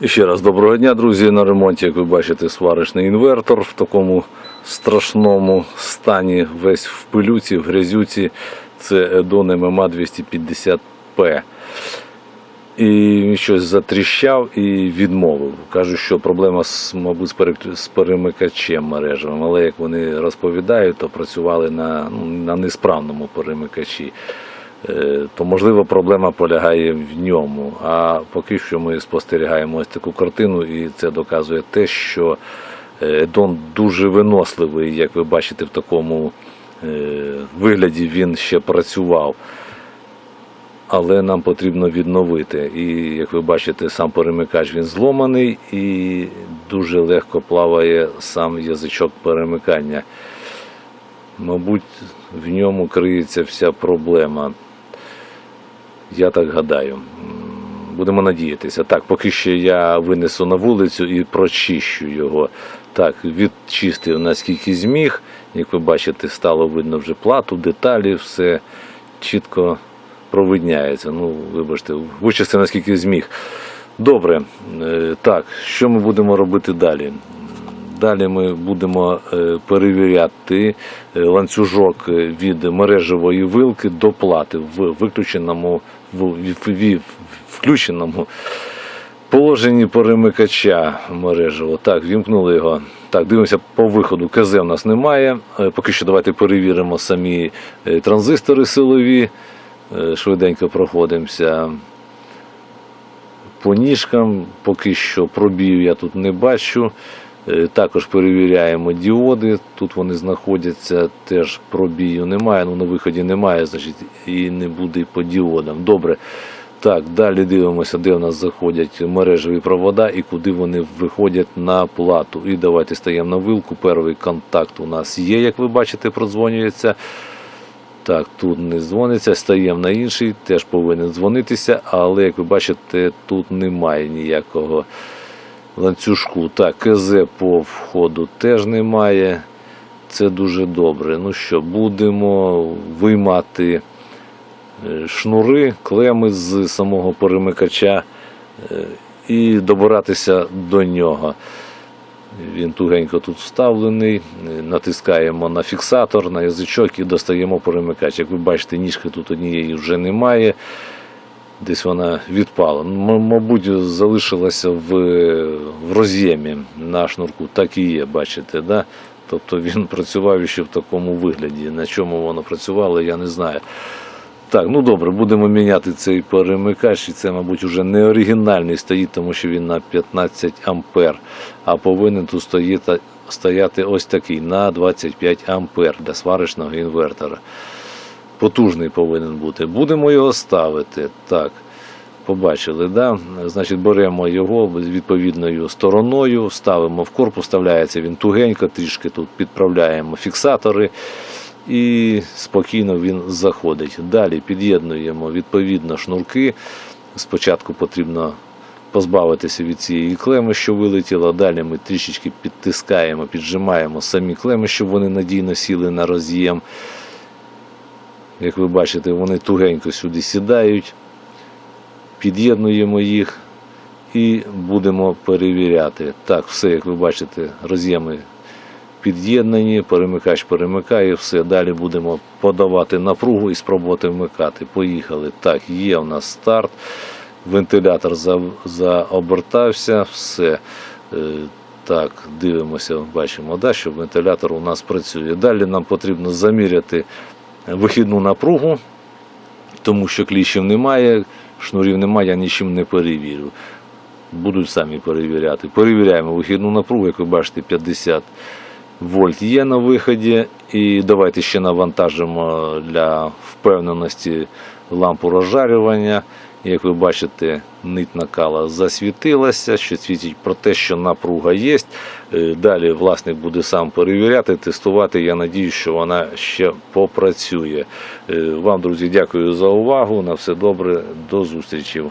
І ще раз доброго дня, друзі. На ремонті, як ви бачите, сварочний інвертор в такому страшному стані, весь в пилюці, в грязюці. Це Edon MMA 250P. І він щось затріщав і відмовив. Кажуть, що проблема мабуть, з перемикачем мережевим. Але як вони розповідають, то працювали на, ну, на несправному перемикачі. Е, то можливо проблема полягає в ньому. А поки що ми спостерігаємо ось таку картину, і це доказує те, що е, Дон дуже виносливий, як ви бачите, в такому е, вигляді він ще працював. Але нам потрібно відновити. І як ви бачите, сам перемикач він зломаний і дуже легко плаває сам язичок перемикання. Мабуть, в ньому криється вся проблема. Я так гадаю. Будемо надіятися. Так, поки що я винесу на вулицю і прочищу його. Так, відчистив наскільки зміг. Як ви бачите, стало видно вже плату, деталі, все чітко провидняється. Ну, вибачте, вичистив наскільки зміг. Добре, Е, так, що ми будемо робити далі? Далі ми будемо е, перевіряти е, ланцюжок е, від мережевої вилки до плати в виключеному в, включеному положенні перемикача мережевого. Так, вімкнули його. Так, дивимося по виходу. КЗ у нас немає. Поки що давайте перевіримо самі транзистори силові. Швиденько проходимося по ніжкам. Поки що пробію я тут не бачу. Е, Також перевіряємо діоди. Тут вони знаходяться, теж пробію немає. Ну на виході немає, значить і не буде по діодам. Добре. Так, далі дивимося, де у нас заходять мережеві провода і куди вони виходять на плату. І давайте стаємо на вилку. Перший контакт у нас є, як ви бачите, продзвонюється. Так, тут не дзвониться, стаємо на інший, теж повинен дзвонитися, але як ви бачите, тут немає ніякого ланцюжку. Так, КЗ по входу теж немає. Це дуже добре. Ну що, будемо виймати е, шнури, клеми з самого перемикача е, і добиратися до нього. Він тугенько тут вставлений. Е, Натискаємо на фіксатор, на язичок і достаємо перемикач. Як ви бачите, ніжки тут однієї вже немає. Десь вона відпала. Мабуть, залишилася в, в роз'ємі на шнурку. Так і є, бачите, да? Тобто він працював ще в такому вигляді. На чому воно працювало, я не знаю. Так, ну добре, будемо міняти цей перемикач. І це, мабуть, вже не оригінальний стоїть, тому що він на 15 ампер. А повинен тут стоїти, стояти ось такий на 25 ампер для сварочного інвертора. Потужний повинен бути. Будемо його ставити. Так. Побачили, да? Значить, беремо його відповідною стороною, ставимо в корпус, вставляється він тугенько, трішки тут підправляємо фіксатори і спокійно він заходить. Далі під'єднуємо відповідно шнурки. Спочатку потрібно позбавитися від цієї клеми, що вилетіла. Далі ми трішечки підтискаємо, піджимаємо самі клеми, щоб вони надійно сіли на роз'єм. Як ви бачите, вони тугенько сюди сідають. Під'єднуємо їх і будемо перевіряти. Так, все, як ви бачите, роз'єми під'єднані, перемикач перемикає, все. Далі будемо подавати напругу і спробувати вмикати. Поїхали. Так, є у нас старт. Вентилятор заобертався, все. Е, Так, дивимося, бачимо, да, що вентилятор у нас працює. Далі нам потрібно заміряти вихідну напругу, тому що кліщів немає, шнурів немає, я нічим не перевірю. Будуть самі перевіряти. Перевіряємо вихідну напругу, як ви бачите, 50 вольт є на виході. І давайте ще навантажимо для впевненості лампу розжарювання. Як ви бачите, нить накала засвітилася, що свідчить про те, що напруга є. Е, Далі власник буде сам перевіряти, тестувати. Я надію, що вона ще попрацює. Е, Вам, друзі, дякую за увагу. На все добре, до зустрічі.